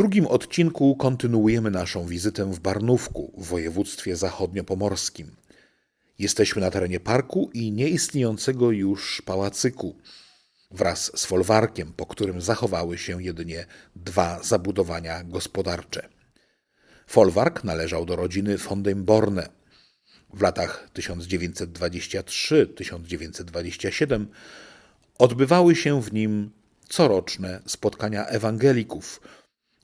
drugim odcinku kontynuujemy naszą wizytę w Barnówku w województwie zachodniopomorskim. Jesteśmy na terenie parku i nieistniejącego już pałacyku wraz z folwarkiem, po którym zachowały się jedynie dwa zabudowania gospodarcze. Folwark należał do rodziny von den Borne. W latach 1923-1927 odbywały się w nim coroczne spotkania ewangelików,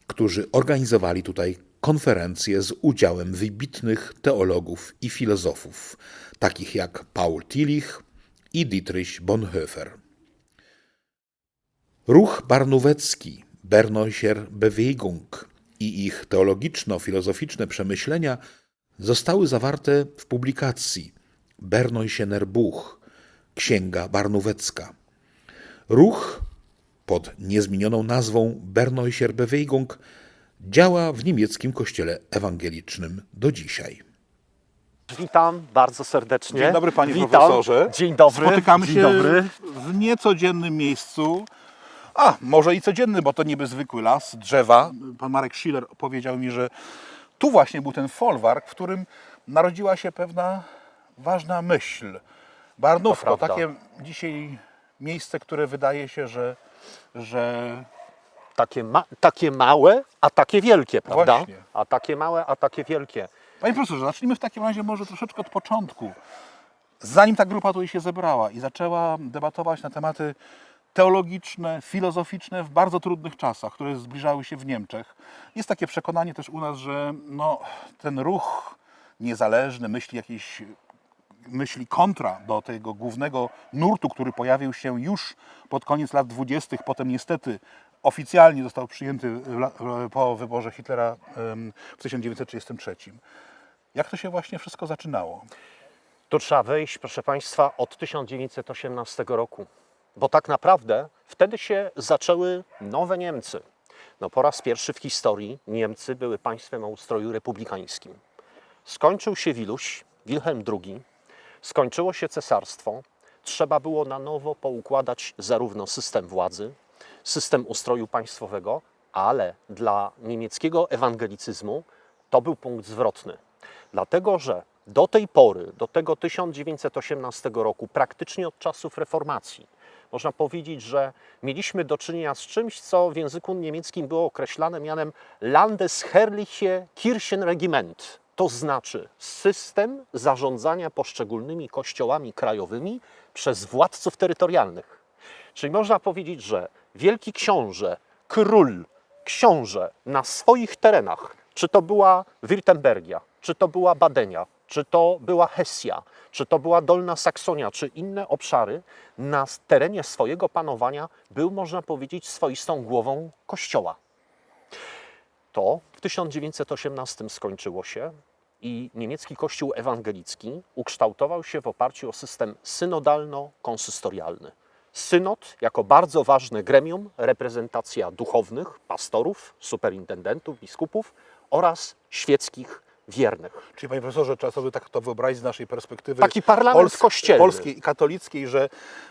którzy organizowali tutaj konferencje z udziałem wybitnych teologów i filozofów, takich jak Paul Tillich i Dietrich Bonhoeffer. Ruch barnówecki, Berneucher Bewegung i ich teologiczno-filozoficzne przemyślenia zostały zawarte w publikacji Berneuchener Buch, Księga Barnówecka. Ruch pod niezmienioną nazwą Berneucher Bewegung działa w niemieckim kościele ewangelicznym do dzisiaj. Witam bardzo serdecznie. Dzień dobry panie Witam. profesorze. Dzień dobry. Spotykamy Dzień się dobry. w niecodziennym miejscu. A, może i codzienny, bo to niby zwykły las, drzewa. Pan Marek Schiller powiedział mi, że tu właśnie był ten folwark, w którym narodziła się pewna ważna myśl. Barnówko, takie dzisiaj miejsce, które wydaje się, że, że Takie, ma, takie małe, a takie wielkie, prawda? Właśnie. A takie małe, a takie wielkie. Panie profesorze, zacznijmy w takim razie może troszeczkę od początku. Zanim ta grupa tutaj się zebrała i zaczęła debatować na tematy teologiczne, filozoficzne w bardzo trudnych czasach, które zbliżały się w Niemczech, jest takie przekonanie też u nas, że no, ten ruch niezależny, myśli jakiejś myśli kontra do tego głównego nurtu, który pojawił się już pod koniec lat 20., potem niestety oficjalnie został przyjęty po wyborze Hitlera w 1933. Jak to się właśnie wszystko zaczynało? Tu trzeba wejść, proszę Państwa, od 1918 roku. Bo tak naprawdę wtedy się zaczęły nowe Niemcy. No po raz pierwszy w historii Niemcy były państwem o ustroju republikańskim. Skończył się Wiluś, Wilhelm II, skończyło się cesarstwo. Trzeba było na nowo poukładać zarówno system władzy, system ustroju państwowego, ale dla niemieckiego ewangelicyzmu to był punkt zwrotny. Dlatego, że do tej pory, do tego 1918 roku, praktycznie od czasów reformacji, można powiedzieć, że mieliśmy do czynienia z czymś, co w języku niemieckim było określane mianem Landesherrliche Kirchenregiment, to znaczy system zarządzania poszczególnymi kościołami krajowymi przez władców terytorialnych. Czyli można powiedzieć, że wielki książę, król, książę na swoich terenach, czy to była Wirtembergia, czy to była Badenia, czy to była Hesja, czy to była Dolna Saksonia, czy inne obszary, na terenie swojego panowania był, można powiedzieć, swoistą głową kościoła. To w 1918 skończyło się i niemiecki kościół ewangelicki ukształtował się w oparciu o system synodalno-konsystorialny. Synod jako bardzo ważne gremium, reprezentacja duchownych, pastorów, superintendentów, biskupów oraz świeckich wiernych. Czyli panie profesorze, trzeba sobie tak to wyobrazić z naszej perspektywy Taki parlament kościelny. polskiej i katolickiej, że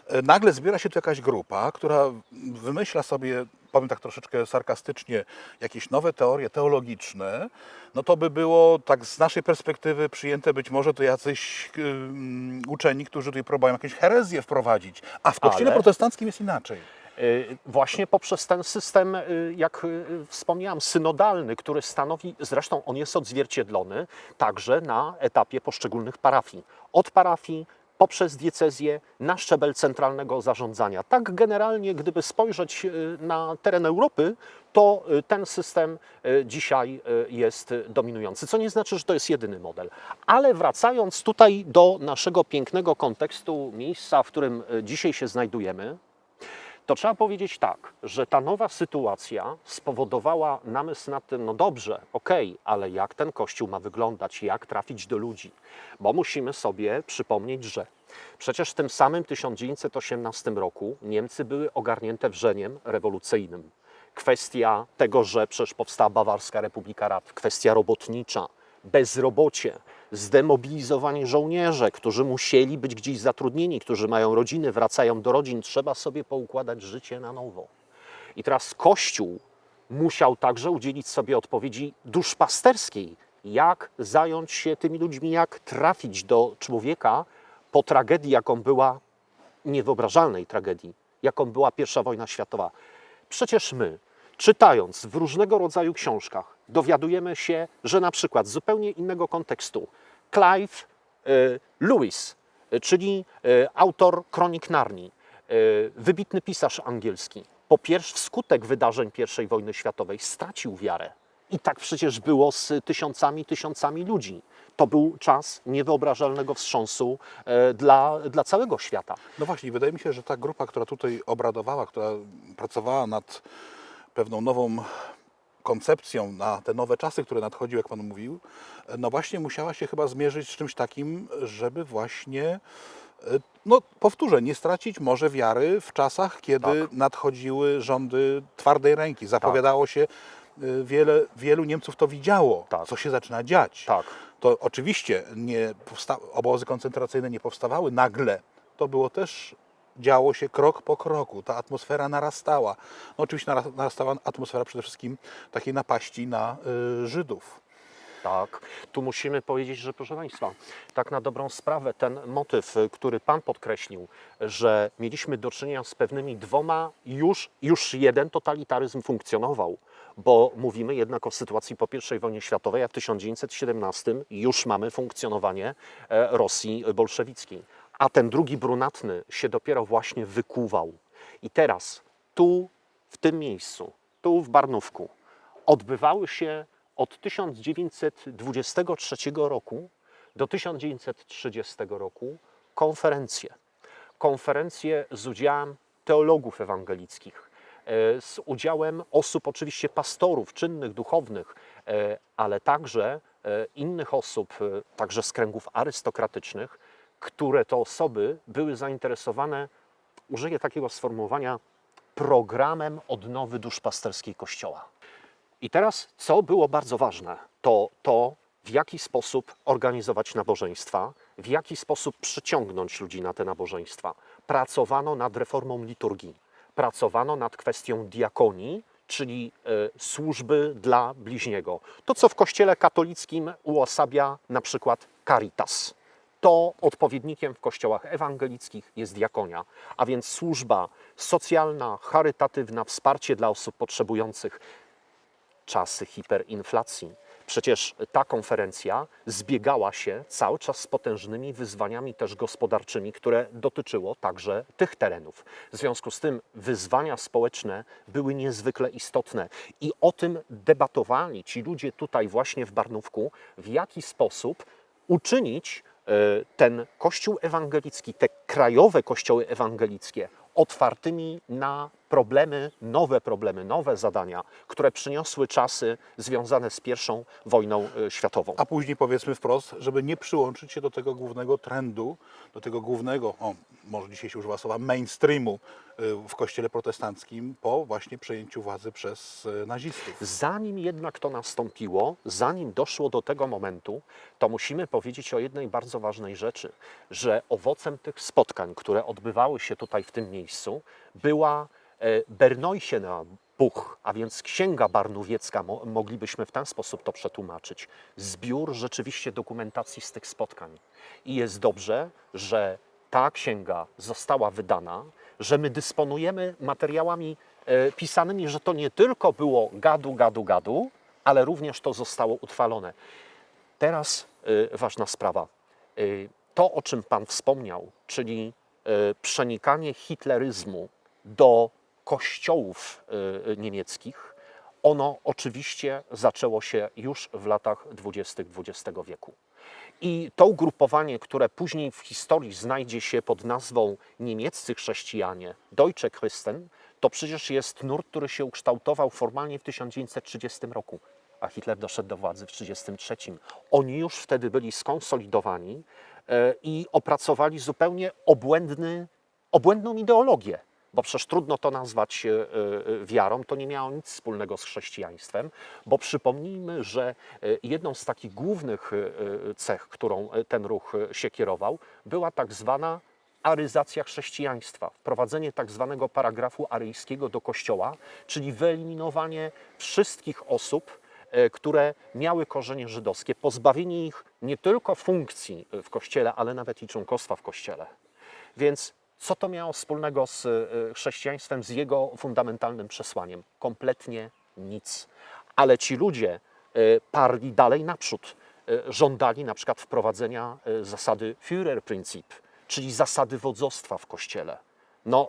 e, nagle zbiera się tu jakaś grupa, która wymyśla sobie, powiem tak troszeczkę sarkastycznie, jakieś nowe teorie teologiczne, no to by było tak z naszej perspektywy przyjęte być może to jacyś ym, uczeni, którzy tutaj próbują jakieś herezje wprowadzić, a w kościele Ale- protestanckim jest inaczej. Y, Właśnie poprzez ten system, y, jak y, wspomniałem, synodalny, który stanowi, zresztą on jest odzwierciedlony także na etapie poszczególnych parafii. Od parafii poprzez diecezję na szczebel centralnego zarządzania. Tak generalnie, gdyby spojrzeć na teren Europy, to ten system dzisiaj jest dominujący. Co nie znaczy, że to jest jedyny model. Ale wracając tutaj do naszego pięknego kontekstu, miejsca, w którym dzisiaj się znajdujemy, to trzeba powiedzieć tak, że ta nowa sytuacja spowodowała namysł nad tym, no dobrze, okej, ale jak ten kościół ma wyglądać, jak trafić do ludzi? Bo musimy sobie przypomnieć, że przecież w tym samym 1918 roku Niemcy były ogarnięte wrzeniem rewolucyjnym. Kwestia tego, że przecież powstała Bawarska Republika Rad, kwestia robotnicza, bezrobocie, zdemobilizowani żołnierze, którzy musieli być gdzieś zatrudnieni, którzy mają rodziny, wracają do rodzin, trzeba sobie poukładać życie na nowo. I teraz Kościół musiał także udzielić sobie odpowiedzi duszpasterskiej. Jak zająć się tymi ludźmi, jak trafić do człowieka po tragedii, jaką była niewyobrażalnej tragedii, jaką była I wojna światowa. Przecież my, czytając w różnego rodzaju książkach, dowiadujemy się, że na przykład z zupełnie innego kontekstu Clive e, Lewis, e, czyli e, autor Kronik Narni, wybitny pisarz angielski, po pierwsze wskutek wydarzeń I wojny światowej stracił wiarę. I tak przecież było z tysiącami, tysiącami ludzi. To był czas niewyobrażalnego wstrząsu dla, dla całego świata. No właśnie, wydaje mi się, że ta grupa, która tutaj obradowała, która pracowała nad pewną nową koncepcją na te nowe czasy, które nadchodziły, jak Pan mówił, no właśnie musiała się chyba zmierzyć z czymś takim, żeby właśnie, e, no powtórzę, nie stracić może wiary w czasach, kiedy Tak. nadchodziły rządy twardej ręki. Zapowiadało się, e, wiele, wielu Niemców to widziało, Tak. co się zaczyna dziać Tak. to oczywiście nie obozy koncentracyjne nie powstawały nagle. To było też, działo się krok po kroku. Ta atmosfera narastała. No oczywiście nara- narastała atmosfera przede wszystkim takiej napaści na y, Żydów. Tak, tu musimy powiedzieć, że proszę Państwa, tak na dobrą sprawę ten motyw, y, który Pan podkreślił, że mieliśmy do czynienia z pewnymi dwoma, już, już jeden totalitaryzm funkcjonował, bo mówimy jednak o sytuacji po I wojnie światowej, a w 1917 już mamy funkcjonowanie e, Rosji bolszewickiej. A ten drugi brunatny się dopiero właśnie wykuwał. I teraz tu, w tym miejscu, tu w Barnówku, odbywały się od 1923 roku do 1930 roku konferencje. Konferencje z udziałem teologów ewangelickich, e, z udziałem osób, oczywiście pastorów, czynnych, duchownych, e, ale także e, innych osób, także z kręgów arystokratycznych, które to osoby były zainteresowane, użyję takiego sformułowania, programem odnowy duszpasterskiej Kościoła. I teraz, co było bardzo ważne, to to, w jaki sposób organizować nabożeństwa, w jaki sposób przyciągnąć ludzi na te nabożeństwa. Pracowano nad reformą liturgii, pracowano nad kwestią diakonii, czyli e, służby dla bliźniego. To, co w Kościele katolickim uosabia na przykład Caritas. To odpowiednikiem w kościołach ewangelickich jest diakonia, a więc służba socjalna, charytatywna, wsparcie dla osób potrzebujących czasy hiperinflacji. Przecież ta konferencja zbiegała się cały czas z potężnymi wyzwaniami też gospodarczymi, które dotyczyło także tych terenów. W związku z tym wyzwania społeczne były niezwykle istotne i o tym debatowali ci ludzie tutaj właśnie w Barnówku, w jaki sposób uczynić e, ten kościół ewangelicki, te krajowe kościoły ewangelickie otwartymi na problemy, nowe problemy, nowe zadania, które przyniosły czasy związane z pierwszą wojną e, światową. A później powiedzmy wprost, żeby nie przyłączyć się do tego głównego trendu, do tego głównego, o, może dzisiaj się używa słowa mainstreamu y, w kościele protestanckim po właśnie przejęciu władzy przez y, nazistów. Zanim jednak to nastąpiło, zanim doszło do tego momentu, to musimy powiedzieć o jednej bardzo ważnej rzeczy, że owocem tych spotkań, które odbywały się tutaj w tym miejscu, była e, Berneuchener Buch, a więc księga barnowiecka, mo- moglibyśmy w ten sposób to przetłumaczyć. Zbiór rzeczywiście dokumentacji z tych spotkań. I jest dobrze, że ta księga została wydana, że my dysponujemy materiałami e, pisanymi, że to nie tylko było gadu, gadu, gadu, ale również to zostało utrwalone. Teraz y, ważna sprawa. To, o czym Pan wspomniał, czyli przenikanie hitleryzmu do kościołów y, niemieckich, ono oczywiście zaczęło się już w latach 20. XX wieku. I to ugrupowanie, które później w historii znajdzie się pod nazwą niemieccy chrześcijanie, Deutsche Christen, to przecież jest nurt, który się ukształtował formalnie w 1930 roku, a Hitler doszedł do władzy w 1933. Oni już wtedy byli skonsolidowani e, i opracowali zupełnie obłędny, obłędną ideologię bo przecież trudno to nazwać e, e, wiarą, to nie miało nic wspólnego z chrześcijaństwem, bo przypomnijmy, że e, jedną z takich głównych cech, którą ten ruch się kierował, była tak zwana aryzacja chrześcijaństwa, wprowadzenie tak zwanego paragrafu aryjskiego do kościoła, czyli wyeliminowanie wszystkich osób, które miały korzenie żydowskie, pozbawienie ich nie tylko funkcji w kościele, ale nawet i członkostwa w kościele. Więc co to miało wspólnego z e, chrześcijaństwem, z jego fundamentalnym przesłaniem? Kompletnie nic. Ale ci ludzie e, parli dalej naprzód. E, Żądali na przykład wprowadzenia zasady Führerprinzip, czyli zasady wodzostwa w kościele. No,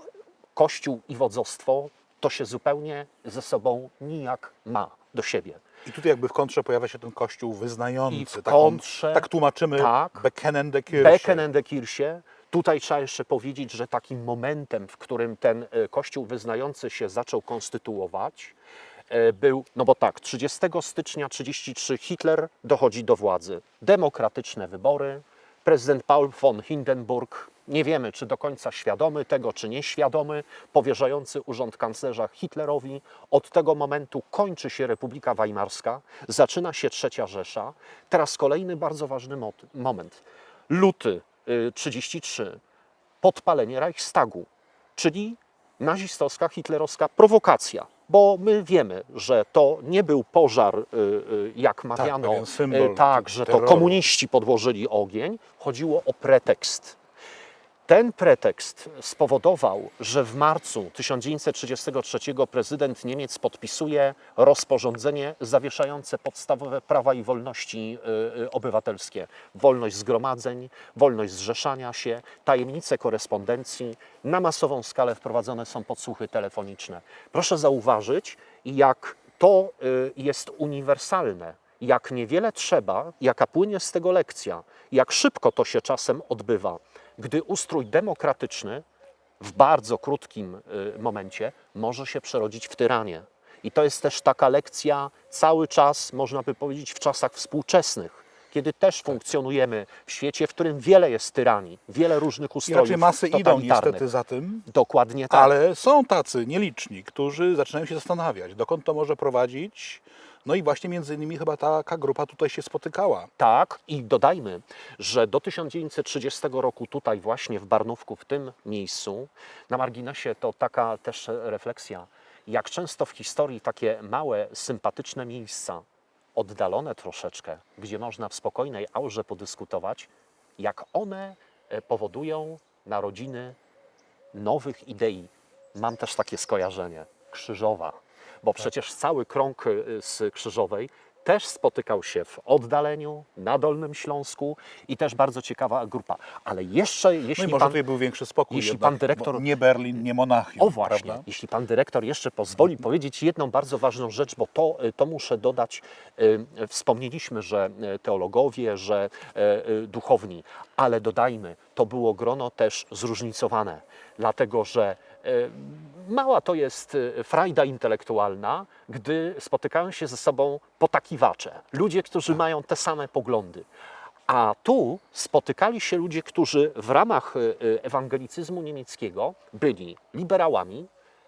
kościół i wodzostwo to się zupełnie ze sobą nijak ma do siebie. I tutaj jakby w kontrze pojawia się ten kościół wyznający. I w tak, on- kontrze- tak tłumaczymy tak. Bekennende Kirche. Kirche. Tutaj trzeba jeszcze powiedzieć, że takim momentem, w którym ten e, kościół wyznający się zaczął konstytuować, e, był, no bo tak, 30 stycznia 33 Hitler dochodzi do władzy. Demokratyczne wybory. Prezydent Paul von Hindenburg, nie wiemy czy do końca świadomy tego, czy nieświadomy, powierzający urząd kanclerza Hitlerowi. Od tego momentu kończy się Republika Weimarska, zaczyna się Trzecia Rzesza. Teraz kolejny bardzo ważny moment. Luty 33, podpalenie Reichstagu, czyli nazistowska, hitlerowska prowokacja. Bo my wiemy, że to nie był pożar, y, y, jak mawiano, pewien symbol y, tak, że to terroru. komuniści podłożyli ogień. Chodziło o pretekst. Ten pretekst spowodował, że w marcu 1933 prezydent Niemiec podpisuje rozporządzenie zawieszające podstawowe prawa i wolności y, y, obywatelskie. Wolność zgromadzeń, wolność zrzeszania się, tajemnice korespondencji. Na masową skalę wprowadzone są podsłuchy telefoniczne. Proszę zauważyć, jak to y, jest uniwersalne jak niewiele trzeba, jaka płynie z tego lekcja, jak szybko to się czasem odbywa, gdy ustrój demokratyczny w bardzo krótkim y, momencie może się przerodzić w tyranię. I to jest też taka lekcja cały czas, można by powiedzieć, w czasach współczesnych, kiedy też funkcjonujemy w świecie, w którym wiele jest tyranii, wiele różnych I ustrojów raczej masy idą niestety za tym, Dokładnie tak. ale są tacy nieliczni, którzy zaczynają się zastanawiać, dokąd to może prowadzić. No i właśnie między innymi chyba taka grupa tutaj się spotykała. Tak, i dodajmy, że do 1930 roku tutaj właśnie w Barnówku, w tym miejscu, na marginesie to taka też refleksja, jak często w historii takie małe, sympatyczne miejsca, oddalone troszeczkę, gdzie można w spokojnej aurze podyskutować, jak one e, powodują narodziny nowych idei. Mam też takie skojarzenie. Krzyżowa. Bo przecież cały krąg y, z Krzyżowej też spotykał się w oddaleniu, na Dolnym Śląsku i też bardzo ciekawa grupa. Ale jeszcze, No i jeśli może pan... tutaj był większy spokój. jeśli jednak, pan dyrektor- Nie Berlin, nie Monachium. O właśnie, Prawda? jeśli pan dyrektor jeszcze pozwoli powiedzieć jedną bardzo ważną rzecz, bo to, to muszę dodać. y, Wspomnieliśmy, że y, teologowie, że y, y, duchowni, ale dodajmy, to było grono też zróżnicowane, dlatego że y, mała to jest y, frajda intelektualna, gdy spotykają się ze sobą potakiwacze, ludzie, którzy mają te same poglądy. A tu spotykali się ludzie, którzy w ramach y, y, ewangelicyzmu niemieckiego byli liberałami,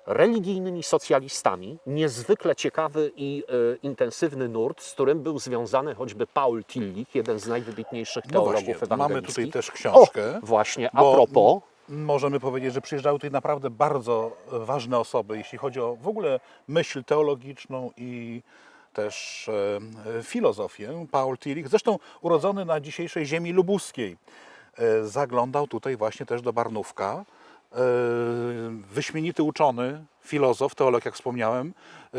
religijnymi socjalistami, niezwykle ciekawy i y, intensywny nurt, z którym był związany choćby Paul Tillich, jeden z najwybitniejszych No teologów właśnie, mamy tutaj też książkę. O, właśnie, a bo propos, Możemy powiedzieć, że przyjeżdżały tutaj naprawdę bardzo ważne osoby, jeśli chodzi o w ogóle myśl teologiczną i też e, filozofię. Paul Tillich, zresztą urodzony na dzisiejszej ziemi lubuskiej, e, zaglądał tutaj właśnie też do Barnówka. E, wyśmienity uczony, filozof, teolog, jak wspomniałem, e,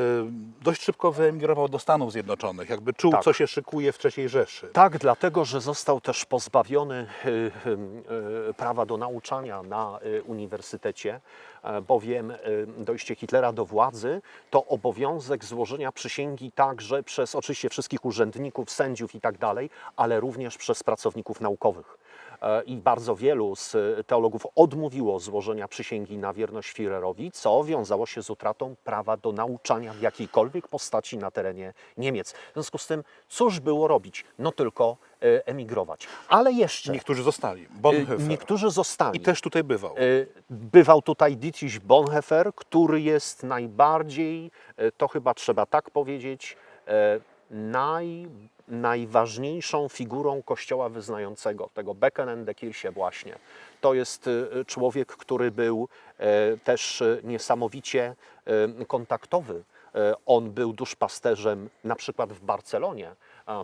dość szybko wyemigrował do Stanów Zjednoczonych, jakby czuł, Tak. co się szykuje w III Rzeszy. Tak, dlatego, że został też pozbawiony y, prawa do nauczania na uniwersytecie, e, bowiem dojście Hitlera do władzy to obowiązek złożenia przysięgi także przez oczywiście wszystkich urzędników, sędziów i tak dalej, ale również przez pracowników naukowych. E, I bardzo wielu z teologów odmówiło złożenia przysięgi na wierność Führerowi, co wiązało się z utratą prawa do nauczania w jakiejkolwiek postaci na terenie Niemiec. W związku z tym, cóż było robić? No tylko e, emigrować. Ale jeszcze Niektórzy zostali. e, Bonhoeffer. niektórzy zostali. I też tutaj bywał. E, Bywał tutaj Dietrich Bonhoeffer, który jest najbardziej, e, to chyba trzeba tak powiedzieć, e, naj, najważniejszą figurą kościoła wyznającego, tego Beckenendekirche właśnie. To jest y, człowiek, który był e, też e, niesamowicie kontaktowy. On był duszpasterzem na przykład w Barcelonie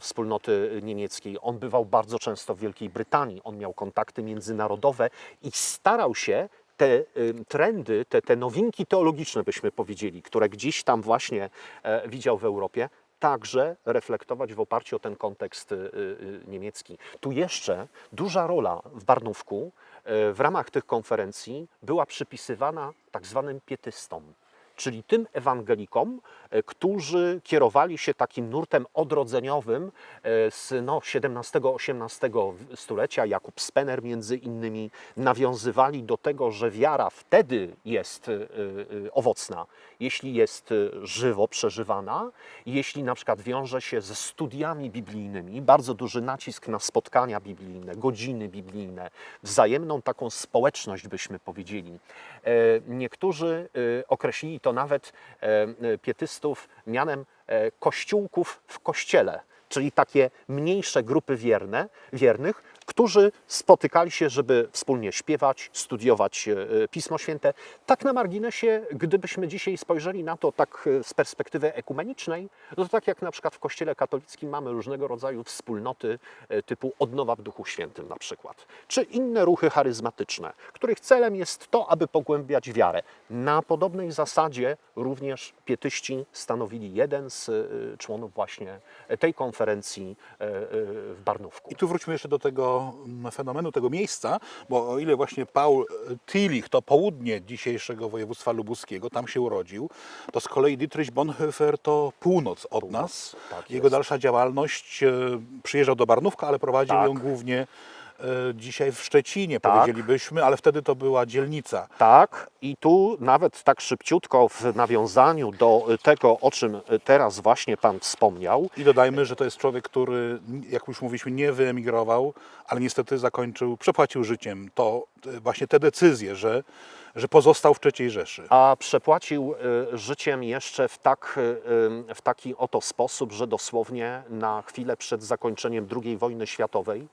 wspólnoty niemieckiej. On bywał bardzo często w Wielkiej Brytanii. On miał kontakty międzynarodowe i starał się te y, trendy, te, te nowinki teologiczne, byśmy powiedzieli, które gdzieś tam właśnie e, widział w Europie, także reflektować w oparciu o ten kontekst y, y, niemiecki. Tu jeszcze duża rola w Barnówku w ramach tych konferencji była przypisywana tak zwanym pietystom, czyli tym ewangelikom, e, którzy kierowali się takim nurtem odrodzeniowym e, z no, XVII-XVIII stulecia. Jakub Spener między innymi nawiązywali do tego, że wiara wtedy jest e, owocna, jeśli jest żywo przeżywana, jeśli na przykład wiąże się ze studiami biblijnymi, bardzo duży nacisk na spotkania biblijne, godziny biblijne, wzajemną taką społeczność, byśmy powiedzieli. Niektórzy określili to nawet e, e, pietystów mianem e, kościółków w kościele, czyli takie mniejsze grupy wierne, wiernych, którzy spotykali się, żeby wspólnie śpiewać, studiować e, Pismo Święte. Tak na marginesie, gdybyśmy dzisiaj spojrzeli na to tak e, z perspektywy ekumenicznej, no to tak jak na przykład w Kościele katolickim mamy różnego rodzaju wspólnoty e, typu Odnowa w Duchu Świętym na przykład, czy inne ruchy charyzmatyczne, których celem jest to, aby pogłębiać wiarę. Na podobnej zasadzie również pietyści stanowili jeden z członów właśnie tej konferencji w Barnówku. I tu wróćmy jeszcze do tego fenomenu, tego miejsca, bo o ile właśnie Paul Tillich to południe dzisiejszego województwa lubuskiego, tam się urodził, to z kolei Dietrich Bonhoeffer to północ od Północ, nas. tak Jego dalsza działalność e, przyjeżdżał do Barnówka, ale prowadził Tak. ją głównie dzisiaj w Szczecinie, Tak. powiedzielibyśmy, ale wtedy to była dzielnica. Tak, i tu nawet tak szybciutko w nawiązaniu do tego, o czym teraz właśnie Pan wspomniał, I dodajmy, że to jest człowiek, który, jak już mówiliśmy, nie wyemigrował, ale niestety zakończył, przepłacił życiem to e, właśnie te decyzje, że, że pozostał w III Rzeszy. a przepłacił y, życiem jeszcze w, tak, w taki oto sposób, że dosłownie na chwilę przed zakończeniem II wojny światowej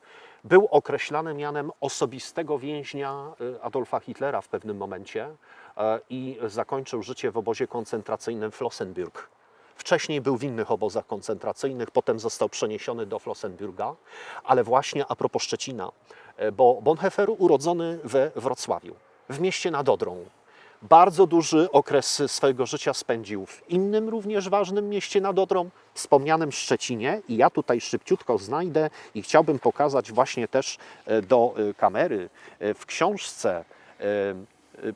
był określany mianem osobistego więźnia y, Adolfa Hitlera w pewnym momencie e, i zakończył życie w obozie koncentracyjnym Flossenbürg. Wcześniej był w innych obozach koncentracyjnych, potem został przeniesiony do Flossenbürga, ale właśnie a propos Szczecina, e, bo Bonhoeffer urodzony we Wrocławiu, w mieście nad Odrą. Bardzo duży okres swojego życia spędził w innym również ważnym mieście nad Odrą, wspomnianym Szczecinie. I ja tutaj szybciutko znajdę i chciałbym pokazać właśnie też e, do e, kamery e, w książce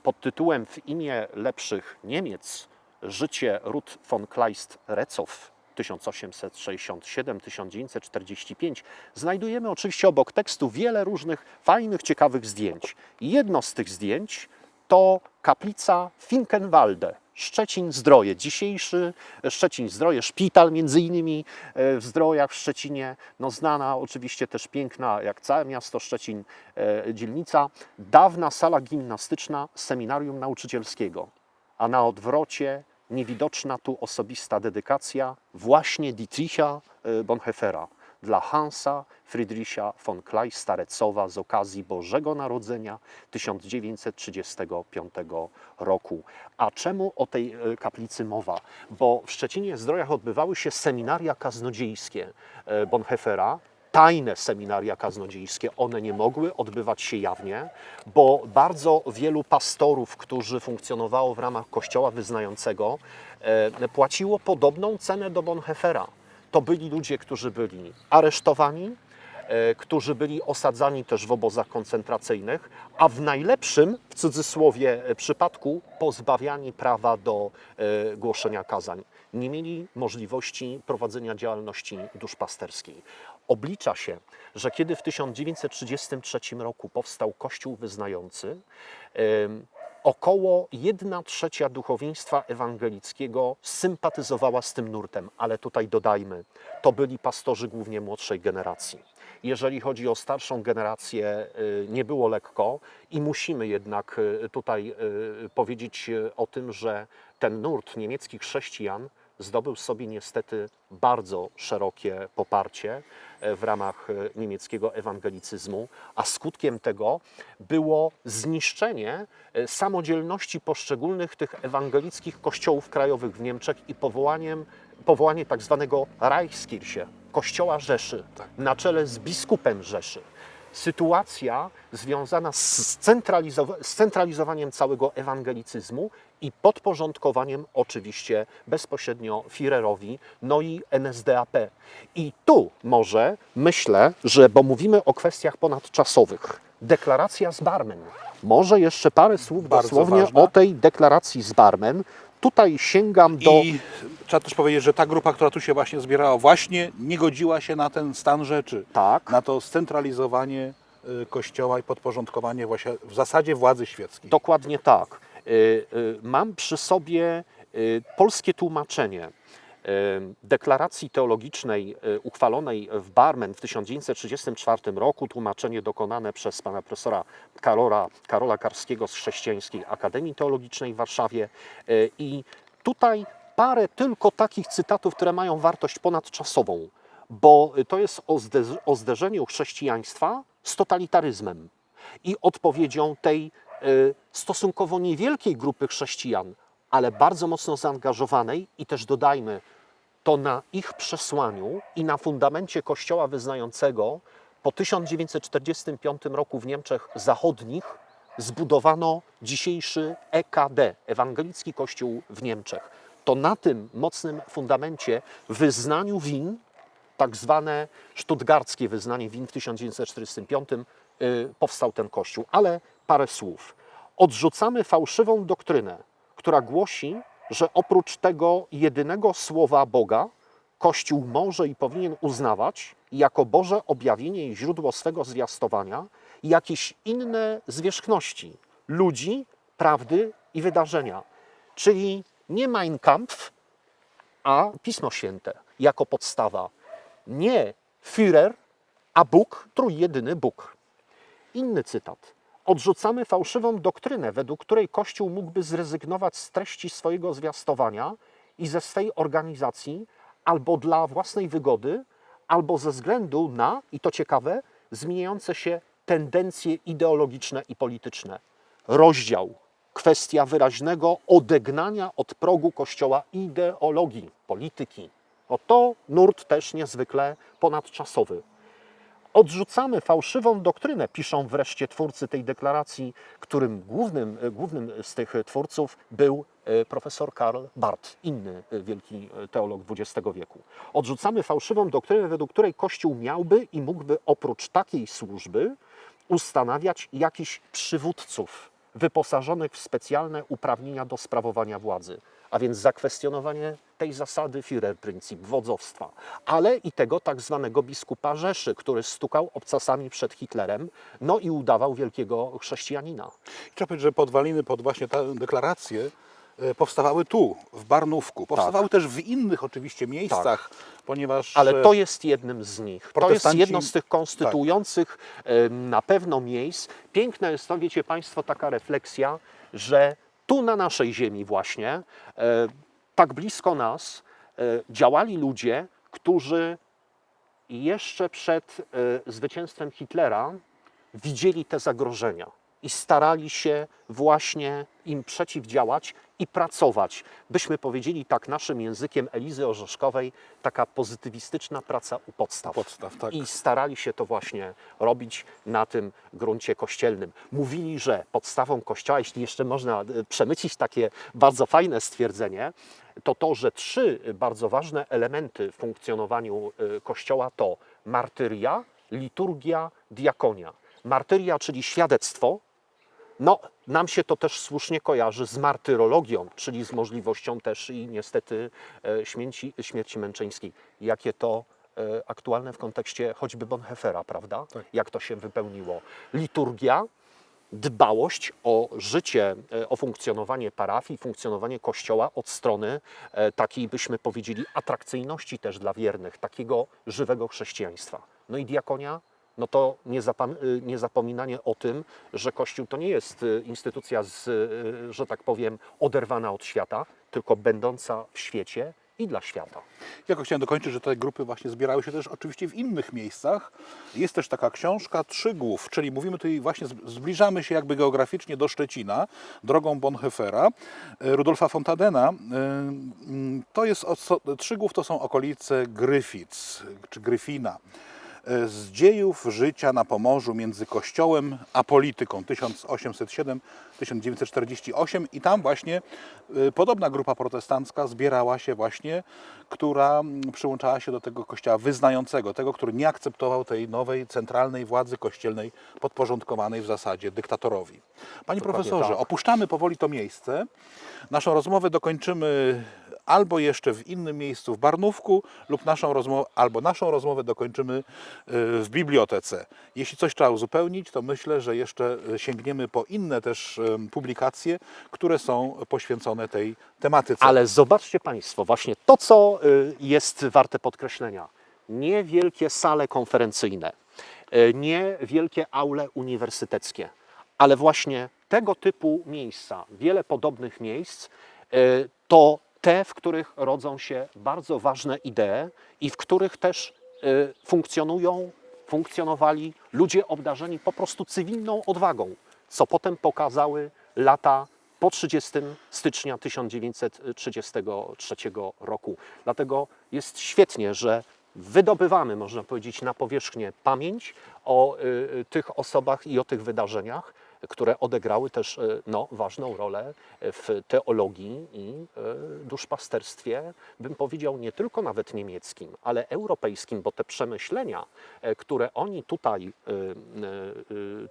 pod tytułem W imię lepszych Niemiec Życie Ruth von Kleist-Rezow 1867-1945 znajdujemy oczywiście obok tekstu wiele różnych fajnych, ciekawych zdjęć. Jedno z tych zdjęć to kaplica Finkenwalde, Szczecin-Zdroje. Dzisiejszy Szczecin-Zdroje, szpital między innymi e, w Zdrojach w Szczecinie, no znana oczywiście też piękna, jak całe miasto Szczecin, e, dzielnica. Dawna sala gimnastyczna Seminarium Nauczycielskiego, a na odwrocie niewidoczna tu osobista dedykacja właśnie Dietricha e, Bonhoeffera dla Hansa Friedricha von Kleist-Starecowa z okazji Bożego Narodzenia 1935 roku. A czemu o tej e, kaplicy mowa? Bo w Szczecinie Zdrojach odbywały się seminaria kaznodziejskie e, Bonhoeffera, tajne seminaria kaznodziejskie, one nie mogły odbywać się jawnie, bo bardzo wielu pastorów, którzy funkcjonowało w ramach kościoła wyznającego, e, płaciło podobną cenę do Bonhoeffera. To byli ludzie, którzy byli aresztowani, e, którzy byli osadzani też w obozach koncentracyjnych, a w najlepszym, w cudzysłowie, e, przypadku pozbawiani prawa do e, głoszenia kazań. Nie mieli możliwości prowadzenia działalności duszpasterskiej. Oblicza się, że kiedy w 1933 roku powstał Kościół Wyznający, około 1 trzecia duchowieństwa ewangelickiego sympatyzowała z tym nurtem, ale tutaj dodajmy, to byli pastorzy głównie młodszej generacji. Jeżeli chodzi o starszą generację, y, nie było lekko i musimy jednak y, tutaj y, powiedzieć o tym, że ten nurt niemieckich chrześcijan zdobył sobie niestety bardzo szerokie poparcie w ramach e, niemieckiego ewangelicyzmu, a skutkiem tego było zniszczenie e, samodzielności poszczególnych tych ewangelickich kościołów krajowych w Niemczech i powołaniem, powołanie tak zwanego Reichskirche, kościoła Rzeszy, na czele z biskupem Rzeszy. Sytuacja związana z, centralizowa- z centralizowaniem całego ewangelicyzmu i podporządkowaniem oczywiście bezpośrednio Führerowi, no i NSDAP. I tu może myślę, że, bo mówimy o kwestiach ponadczasowych, deklaracja z Barmen. Może jeszcze parę słów Bardzo dosłownie ważna. o tej deklaracji z Barmen. Tutaj sięgam do... I trzeba też powiedzieć, że ta grupa, która tu się właśnie zbierała, właśnie nie godziła się na ten stan rzeczy. Tak. Na to scentralizowanie y, kościoła i podporządkowanie właśnie w zasadzie władzy świeckiej. Dokładnie tak. Y, y, Mam przy sobie y, polskie tłumaczenie deklaracji teologicznej uchwalonej w Barmen w 1934 roku, tłumaczenie dokonane przez pana profesora Karola, Karola Karskiego z Chrześcijańskiej Akademii Teologicznej w Warszawie. I tutaj parę tylko takich cytatów, które mają wartość ponadczasową, bo to jest o, zde- o zderzeniu chrześcijaństwa z totalitaryzmem i odpowiedzią tej stosunkowo niewielkiej grupy chrześcijan, ale bardzo mocno zaangażowanej i też dodajmy, to na ich przesłaniu i na fundamencie Kościoła wyznającego po 1945 roku w Niemczech Zachodnich zbudowano dzisiejszy EKD, Ewangelicki Kościół w Niemczech. To na tym mocnym fundamencie wyznaniu win tak zwane sztutgarckie wyznanie win w 1945 y, powstał ten kościół. Ale parę słów. Odrzucamy fałszywą doktrynę, która głosi, że oprócz tego jedynego słowa Boga, Kościół może i powinien uznawać jako Boże objawienie i źródło swego zwiastowania jakieś inne zwierzchności ludzi, prawdy i wydarzenia. Czyli nie Mein Kampf, a Pismo Święte jako podstawa. Nie Führer, a Bóg, trójjedyny Bóg. Inny cytat. Odrzucamy fałszywą doktrynę, według której Kościół mógłby zrezygnować z treści swojego zwiastowania i ze swej organizacji albo dla własnej wygody, albo ze względu na, i to ciekawe, zmieniające się tendencje ideologiczne i polityczne. Rozdział, kwestia wyraźnego odegnania od progu Kościoła ideologii, polityki. O to nurt też niezwykle ponadczasowy. Odrzucamy fałszywą doktrynę, piszą wreszcie twórcy tej deklaracji, którym głównym, głównym z tych twórców był e, profesor Karl Barth, inny e, wielki e, teolog XX wieku. Odrzucamy fałszywą doktrynę, według której Kościół miałby i mógłby oprócz takiej służby ustanawiać jakichś przywódców wyposażonych w specjalne uprawnienia do sprawowania władzy. A więc zakwestionowanie tej zasady Führerprinzip, wodzowstwa, ale i tego tak zwanego biskupa Rzeszy, który stukał obcasami przed Hitlerem, no i udawał wielkiego chrześcijanina. Trzeba powiedzieć, że podwaliny pod właśnie tę deklarację powstawały tu, w Barnówku. Powstawały też w innych oczywiście miejscach, ponieważ... Tak. Ale e, to jest jednym z nich. To jest Protestanci- jedno z tych konstytuujących em, na pewno miejsc. Piękne jest to, wiecie Państwo, taka refleksja, że tu na naszej ziemi właśnie, e, tak blisko nas, e, działali ludzie, którzy jeszcze przed e, zwycięstwem Hitlera widzieli te zagrożenia i starali się właśnie im przeciwdziałać i pracować. Byśmy powiedzieli tak naszym językiem Elizy Orzeszkowej, taka pozytywistyczna praca u podstaw. Podstaw, tak. I starali się to właśnie robić na tym gruncie kościelnym. Mówili, że podstawą kościoła, jeśli jeszcze można e, przemycić takie bardzo fajne stwierdzenie, to to, że trzy bardzo ważne elementy w funkcjonowaniu e, kościoła to martyria, liturgia, diakonia. Martyria, czyli świadectwo, no, nam się to też słusznie kojarzy z martyrologią, czyli z możliwością też i niestety e, śmierci, śmierci męczeńskiej. Jakie to e, aktualne w kontekście choćby Bonhoeffera, prawda? Jak to się wypełniło. Liturgia, dbałość o życie, e, o funkcjonowanie parafii, funkcjonowanie kościoła od strony takiej, byśmy powiedzieli, atrakcyjności też dla wiernych, takiego żywego chrześcijaństwa. No i diakonia, no to nie, zapam- y, o tym, że Kościół to nie jest y, instytucja, z, y, że tak powiem, oderwana od świata, tylko będąca w świecie i dla świata. Ja chciałem dokończyć, że te grupy właśnie zbierały się też oczywiście w innych miejscach. Jest też taka książka Trzy Głów, czyli mówimy tutaj właśnie, zb- zbliżamy się jakby geograficznie do Szczecina, drogą Bonhoeffera, e, Rudolfa Fontadena. E, mm, To jest, oso- Trzy Głów to są okolice Gryfic, czy Gryfina. E, Z dziejów życia na Pomorzu między Kościołem a polityką 1807-1948 i tam właśnie e, podobna grupa protestancka zbierała się właśnie, która przyłączała się do tego kościoła wyznającego, tego, który nie akceptował tej nowej centralnej władzy kościelnej podporządkowanej w zasadzie dyktatorowi. Panie Dokładnie profesorze, tak. opuszczamy powoli to miejsce. Naszą rozmowę dokończymy albo jeszcze w innym miejscu w Barnówku, lub naszą rozmowę, albo naszą rozmowę dokończymy y, w bibliotece. Jeśli coś trzeba uzupełnić, to myślę, że jeszcze y, sięgniemy po inne też publikacje, które są poświęcone tej tematyce. Ale zobaczcie Państwo, właśnie to, co y, jest warte podkreślenia. Niewielkie sale konferencyjne, nie wielkie aule uniwersyteckie, ale właśnie tego typu miejsca, wiele podobnych miejsc, to te, w których rodzą się bardzo ważne idee i w których też y, funkcjonują, funkcjonowali ludzie obdarzeni po prostu cywilną odwagą, co potem pokazały lata po 30 stycznia 1933 roku. Dlatego jest świetnie, że wydobywamy, można powiedzieć, na powierzchnię pamięć o y, y, tych osobach i o tych wydarzeniach, które odegrały też y, no, ważną rolę w teologii i y, duszpasterstwie, bym powiedział, nie tylko nawet niemieckim, ale europejskim, bo te przemyślenia, e, które oni tutaj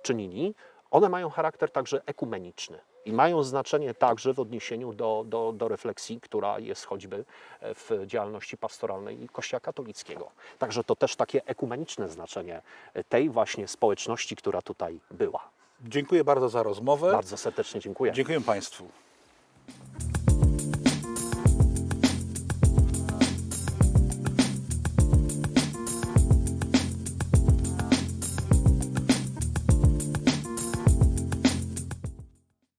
czynili, one mają charakter także ekumeniczny i mają znaczenie także w odniesieniu do, do, do refleksji, która jest choćby w działalności pastoralnej Kościoła katolickiego. Także to też takie ekumeniczne znaczenie tej właśnie społeczności, która tutaj była. Dziękuję bardzo za rozmowę. Bardzo serdecznie dziękuję. Dziękuję Państwu.